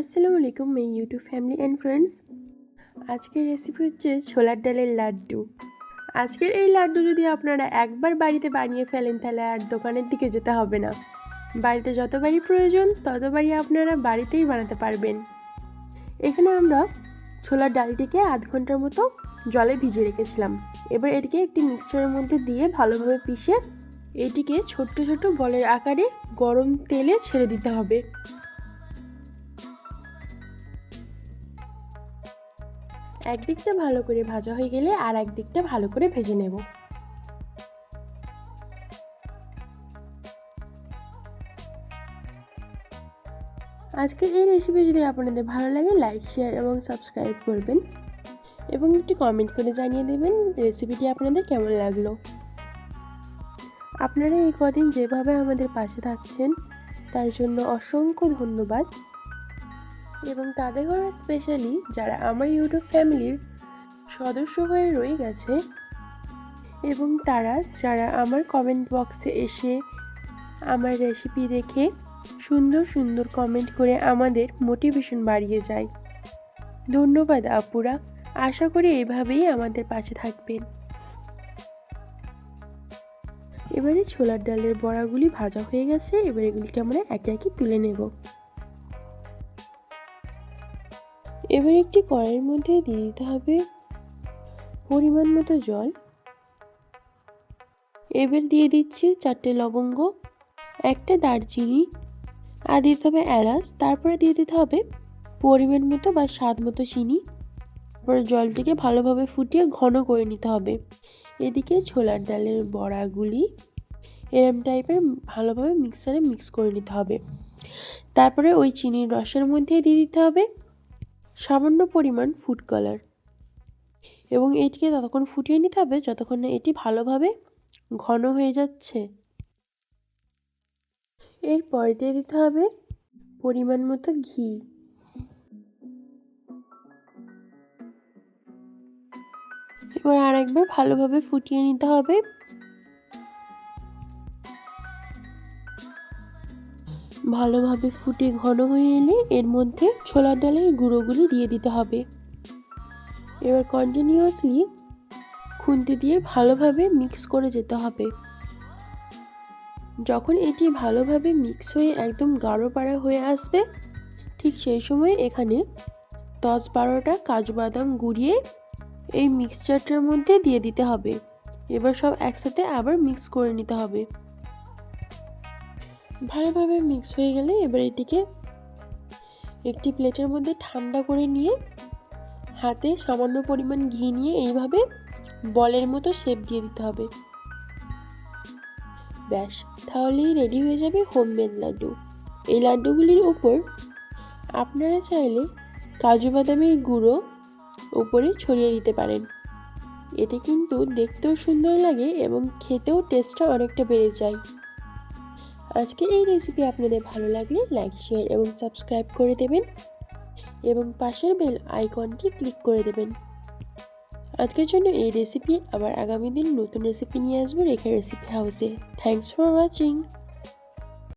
আসসালামু আলাইকুম my YouTube family and friends আজকের রেসিপি হচ্ছে ছোলার ডালের লাড্ডু। আজকের এই লাড্ডু যদি আপনারা একবার বাড়িতে বানিয়ে ফেলেন, তাহলে আর দোকানের দিকে যেতে হবে না। বাড়িতে যতবারই প্রয়োজন, ততবারই আপনারা বাড়িতেই বানাতে পারবেন। এখানে আমরা ছোলার ডালটিকে আধ ঘণ্টার মতো জলে ভিজিয়ে রেখেছিলাম। এবার এটিকে একটি মিক্সচারের মধ্যে দিয়ে ভালোভাবে পিষে এটিকে ছোট্ট ছোট্ট বলের আকারে গরম তেলে ছেড়ে দিতে হবে। একদিকটা ভালো করে ভাজা হয়ে গেলে আর একদিকটা ভালো করে ভেজে নেব। আজকের এই রেসিপি যদি আপনাদের ভালো লাগে লাইক শেয়ার এবং সাবস্ক্রাইব করবেন এবং একটি কমেন্ট করে জানিয়ে দেবেন রেসিপিটি আপনাদের কেমন লাগল। আপনারা এই কদিন যেভাবে আমাদের পাশে থাকছেন, তার জন্য অসংখ্য ধন্যবাদ। এবং তাদের ঘরে স্পেশালি যারা আমার ইউটিউব ফ্যামিলির সদস্য হয়ে রয়ে গেছে এবং তারা যারা আমার কমেন্ট বক্সে এসে আমার রেসিপি দেখে সুন্দর সুন্দর কমেন্ট করে আমাদের মোটিভেশন বাড়িয়ে যায়। ধন্যবাদ আপুরা। আশা করি এভাবেই আমাদের পাশে থাকবেন। এবারে ছোলার ডালের বড়াগুলি ভাজা হয়ে গেছে। এবার এগুলিকে আমরা একে একে তুলে নেব। এবার একটি কড়াইয়ের মধ্যে দিয়ে দিতে হবে পরিমাণ মতো জল। এবার দিয়ে দিচ্ছি চারটে লবঙ্গ, একটা দারচিনি, আর দিতে হবে এলাচ, তারপরে দিয়ে দিতে হবে পরিমাণ মতো বা স্বাদ মতো চিনি। তারপরে জলটিকে ভালোভাবে ফুটিয়ে ঘন করে নিতে হবে। এদিকে ছোলার ডালের বড়াগুলি এরম টাইপের ভালোভাবে মিক্সারে মিক্স করে নিতে হবে। তারপরে ওই চিনির রসের মধ্যে দিয়ে দিতে হবে সামান্য পরিমাণ ফুড কালার এবং এটিকে ততক্ষণ ফুটিয়ে নিতে হবে যতক্ষণ না এটি ভালোভাবে ঘন হয়ে যাচ্ছে। এরপর দিয়ে দিতে হবে পরিমাণ মতো ঘি। এবার আর একবার ভালোভাবে ফুটিয়ে নিতে হবে। ভালোভাবে ফুটে ঘন হয়ে এলে এর মধ্যে ছোলার ডালের গুঁড়োগুলি দিয়ে দিতে হবে। এবার কন্টিনিউয়াসলি খুন্তি দিয়ে ভালোভাবে মিক্স করে যেতে হবে। যখন এটি ভালোভাবে মিক্স হয়ে একদম গাঢ় পাড়া হয়ে আসবে, ঠিক সেই সময় এখানে দশ বারোটা কাজু বাদাম গুঁড়িয়ে এই মিক্সচারটার মধ্যে দিয়ে দিতে হবে। এবার সব একসাথে আবার মিক্স করে নিতে হবে। ভালোভাবে মিক্স হয়ে গেলে এবার এটিকে একটি প্লেটের মধ্যে ঠান্ডা করে নিয়ে হাতে সামান্য পরিমাণ ঘি নিয়ে এইভাবে বলের মতো শেপ দিয়ে দিতে হবে। ব্যাস, তাহলেই রেডি হয়ে যাবে হোমমেড লাড্ডু। এই লাড্ডুগুলির উপর আপনারা চাইলে কাজু বাদামের গুঁড়ো উপরে ছড়িয়ে দিতে পারেন। এতে কিন্তু দেখতেও সুন্দর লাগে এবং খেতেও টেস্টটা অনেকটা বেড়ে যায়। আজকের এই রেসিপি আপনাদের ভালো লাগলে লাইক শেয়ার এবং সাবস্ক্রাইব করে দেবেন এবং পাশের বেল আইকনটি ক্লিক করে দেবেন। আজকের জন্য এই রেসিপি আবার আগামী দিন নতুন রেসিপি নিয়ে আসব রেখা রেসিপি হাউসে থ্যাংকস ফর ওয়াচিং